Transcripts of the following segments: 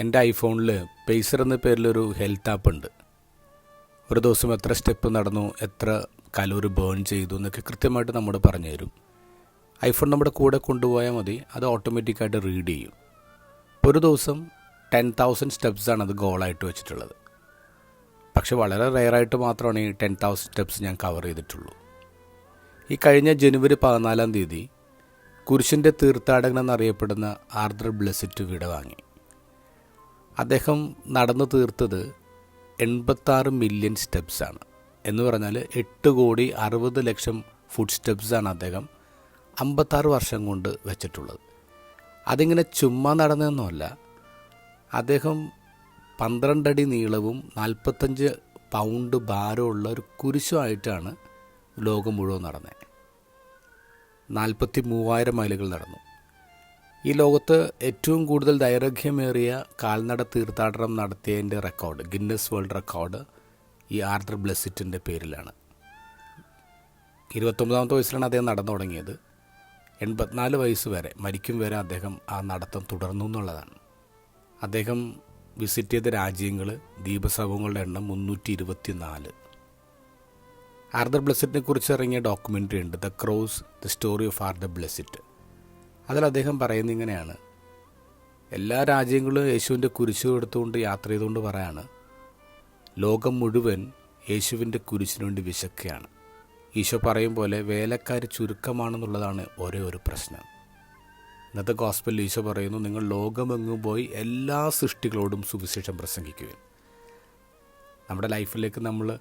എന്റെ ഐഫോണിൽ പേസർ എന്ന പേരിലൊരു health app ഉണ്ട്. ഒരു ദിവസം എത്ര സ്റ്റെപ്പ് നടന്നു എത്ര കലോറി ബേൺ ചെയ്തു എന്നൊക്കെ കൃത്യമായിട്ട് നമ്മോട് പറഞ്ഞു തരും. ഐഫോൺ നമ്മുടെ കൂടെ കൊണ്ടുപോയാൽ മതി അത് ഓട്ടോമാറ്റിക്കായിട്ട് റീഡ് ചെയ്യും. ഒരു ദിവസം ടെൻ തൗസൻഡ് സ്റ്റെപ്സാണ് അത് ഗോളായിട്ട് വെച്ചിട്ടുള്ളത്. പക്ഷെ വളരെ റെയറായിട്ട് മാത്രമാണ് ഈ ടെൻ തൗസൻഡ് സ്റ്റെപ്സ് ഞാൻ കവർ ചെയ്തിട്ടുള്ളൂ. ഈ കഴിഞ്ഞ ജനുവരി പതിനാലാം തീയതി കുരിശിന്റെ തീർത്ഥാടകൻ എന്നറിയപ്പെടുന്ന ആർദ്ര ബ്ലെസിറ്റ് വീട് വാങ്ങി. അദ്ദേഹം നടന്നു തീർത്തത് എൺപത്താറ് മില്യൺ സ്റ്റെപ്സാണ് എന്ന് പറഞ്ഞാൽ എട്ട് കോടി അറുപത് ലക്ഷം ഫുഡ് സ്റ്റെപ്സാണ് അദ്ദേഹം അമ്പത്താറ് വർഷം കൊണ്ട് വെച്ചിട്ടുള്ളത്. അതിങ്ങനെ ചുമ്മാ നടന്നതൊന്നുമല്ല. അദ്ദേഹം പന്ത്രണ്ടടി നീളവും നാൽപ്പത്തഞ്ച് പൗണ്ട് ഭാരമുള്ള ഒരു കുരിശുമായിട്ടാണ് ലോകം മുഴുവൻ നടന്നത് നാൽപ്പത്തി മൂവായിരം മൈലുകൾ നടന്നു. ഈ ലോകത്ത് ഏറ്റവും കൂടുതൽ ദൈർഘ്യമേറിയ കാൽനട തീർത്ഥാടനം നടത്തിയതിന്റെ റെക്കോർഡ് ഗിന്നസ് വേൾഡ് റെക്കോർഡ് ഈ ആർദർ ബ്ലെസിറ്റിന്റെ പേരിലാണ്. ഇരുപത്തൊമ്പതാമത്തെ വയസ്സിലാണ് അദ്ദേഹം നടന്നു തുടങ്ങിയത്. എൺപത്തിനാല് വയസ്സ് വരെ മരിക്കും വരെ അദ്ദേഹം ആ നടത്തം തുടർന്നു എന്നുള്ളതാണ്. അദ്ദേഹം വിസിറ്റ് ചെയ്ത രാജ്യങ്ങൾ ദീപസവങ്ങളുടെ എണ്ണം മുന്നൂറ്റി ഇരുപത്തി നാല് ആർദർ ബ്ലെസിറ്റിനെ കുറിച്ച് ഇറങ്ങിയ ഡോക്യുമെന്ററി ഉണ്ട് the cross the story of Arthur Blessitt അതിൽ അദ്ദേഹം പറയുന്നത് ഇങ്ങനെയാണ്. എല്ലാ രാജ്യങ്ങളും യേശുവിന്റെ കുരിശു എടുത്തുകൊണ്ട് യാത്ര ചെയ്തുകൊണ്ട് പറയാണ് ലോകം മുഴുവൻ യേശുവിന്റെ കുരിശിനു വേണ്ടി വിശക്കുകയാണ്. ഈശോ പറയും പോലെ വേലക്കാർ ചുരുക്കമാണെന്നുള്ളതാണ് ഒരേ ഒരു പ്രശ്നം. ഇന്നത്തെ ഗോസ്പലിൽ ഈശോ പറയുന്നു നിങ്ങൾ ലോകമെങ്ങും പോയി എല്ലാ സൃഷ്ടികളോടും സുവിശേഷം പ്രസംഗിക്കുകയും നമ്മുടെ ലൈഫിലേക്ക് നമ്മൾ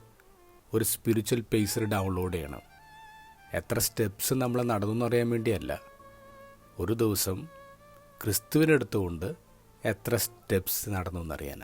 ഒരു സ്പിരിച്വൽ പേസർ ഡൗൺലോഡ് ചെയ്യണം. എത്ര സ്റ്റെപ്സ് നമ്മൾ നടന്നു എന്നറിയാൻ വേണ്ടിയല്ല. ഒരു ദിവസം ക്രിസ്തുവിനെടുത്തുകൊണ്ട് എത്ര സ്റ്റെപ്സ് നടന്നു എന്നറിയാൻ